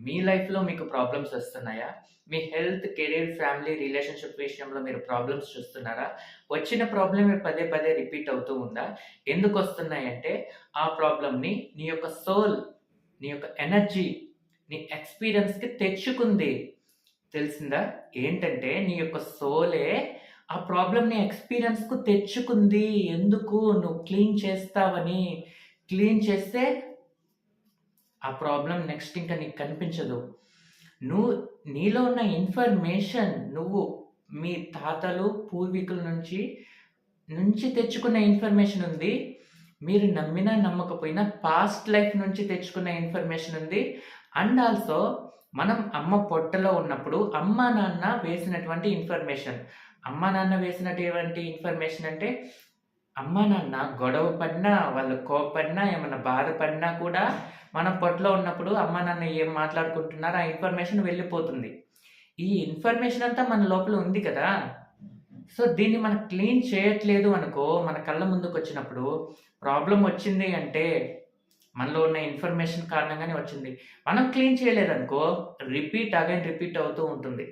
మీ లైఫ్‌లో మీకు ప్రాబ్లమ్స్ వస్తున్నాయా? మీ హెల్త్, కెరీర్, ఫ్యామిలీ, రిలేషన్‌షిప్ విషయంలో మీరు ప్రాబ్లమ్స్ చూస్తున్నారా? వచ్చిన ప్రాబ్లమే పదే పదే రిపీట్ అవుతూ ఉందా? ఎందుకొస్తున్నాయంటే, ఆ ప్రాబ్లమ్‌ని నీ యొక్క సోల్, నీ యొక్క ఎనర్జీ, నీ ఎక్స్‌పీరియన్స్‌కి తెచ్చుకుంది. తెలిసిందా? ఏంటంటే, నీ యొక్క సోలే ఆ ప్రాబ్లమ్‌ని ఎక్స్‌పీరియన్స్‌కు తెచ్చుకుంది. ఎందుకు? నువ్వు క్లీన్ చేస్తావని. క్లీన్ చేస్తే ఆ ప్రాబ్లం నెక్స్ట్ ఇంకా నీకు కనిపించదు. నువ్వు నీలో ఉన్న ఇన్ఫర్మేషన్ నువ్వు మీ తాతలు, పూర్వీకుల నుంచి, నుంచి తెచ్చుకున్న ఇన్ఫర్మేషన్ ఉంది. మీరు నమ్మినా, నమ్మకపోయినా పాస్ట్ లైఫ్ నుంచి తెచ్చుకున్న ఇన్ఫర్మేషన్ ఉంది. అండ్ ఆల్సో మనం అమ్మ పొట్టలో ఉన్నప్పుడు అమ్మా, నాన్న వేసినటువంటి ఇన్ఫర్మేషన్. అమ్మ నాన్న వేసినటువంటి ఇన్ఫర్మేషన్ అంటే, అమ్మా, నాన్న గొడవ పడినా, వాళ్ళు కోపడినా ఏమైనా బాధపడినా కూడా మనం పొట్టలో ఉన్నప్పుడు అమ్మ నాన్న ఏం మాట్లాడుకుంటున్నారో ఆ ఇన్ఫర్మేషన్ వెళ్ళిపోతుంది. ఈ ఇన్ఫర్మేషన్ అంతా మన లోపల ఉంది కదా! సో, దీన్ని మనం క్లీన్ చేయట్లేదు అనుకో, మన కళ్ళ ముందుకు వచ్చినప్పుడు ప్రాబ్లం వచ్చింది అంటే, మనలో ఉన్న ఇన్ఫర్మేషన్ కారణంగానే వచ్చింది. మనం క్లీన్ చేయలేదనుకో, రిపీట్ అగైన్ రిపీట్ అవుతూ ఉంటుంది.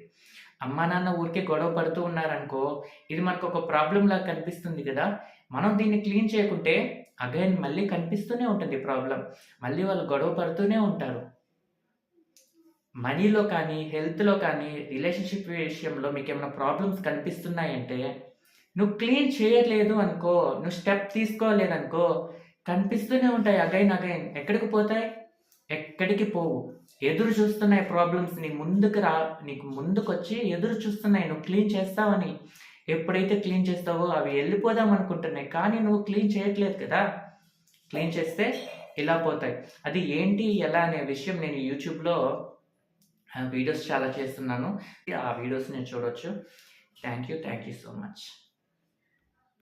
అమ్మా, నాన్న ఊరికే గొడవ పడుతూ ఉన్నారనుకో, ఇది మనకొక ప్రాబ్లమ్‌లాగా కనిపిస్తుంది కదా! మనం దీన్ని క్లీన్ చేయకుంటే అగైన్ మళ్ళీ కనిపిస్తూనే ఉంటుంది ప్రాబ్లం మళ్ళీ వాళ్ళు గొడవ పడుతూనే ఉంటారు. మనీలో కానీ, హెల్త్‌లో కానీ, రిలేషన్‌షిప్ విషయంలో మీకు ఏమైనా ప్రాబ్లమ్స్ కనిపిస్తున్నాయంటే, నువ్వు క్లీన్ చేయలేదు అనుకో, నువ్వు స్టెప్ తీసుకోలేదనుకో, కనిపిస్తూనే ఉంటాయి అగైన్ అగైన్. ఎక్కడికి పోతాయి? ఎక్కడికి పోవు. ఎదురు చూస్తున్నాయి ప్రాబ్లమ్స్ నీ ముందుకు రా నీకు ముందుకొచ్చి ఎదురు చూస్తున్నాయి నువ్వు క్లీన్ చేస్తావని. ఎప్పుడైతే క్లీన్ చేస్తావో అవి వెళ్ళిపోదాం అనుకుంటున్నాయి. కానీ నువ్వు క్లీన్ చేయట్లేదు కదా! క్లీన్ చేస్తే ఇలా పోతాయి. అది ఏంటి, ఎలా అనే విషయం నేను యూట్యూబ్‌లో వీడియోస్ చాలా చేస్తున్నాను. ఆ వీడియోస్ నేను చూడొచ్చు. Thank you. Thank you so much.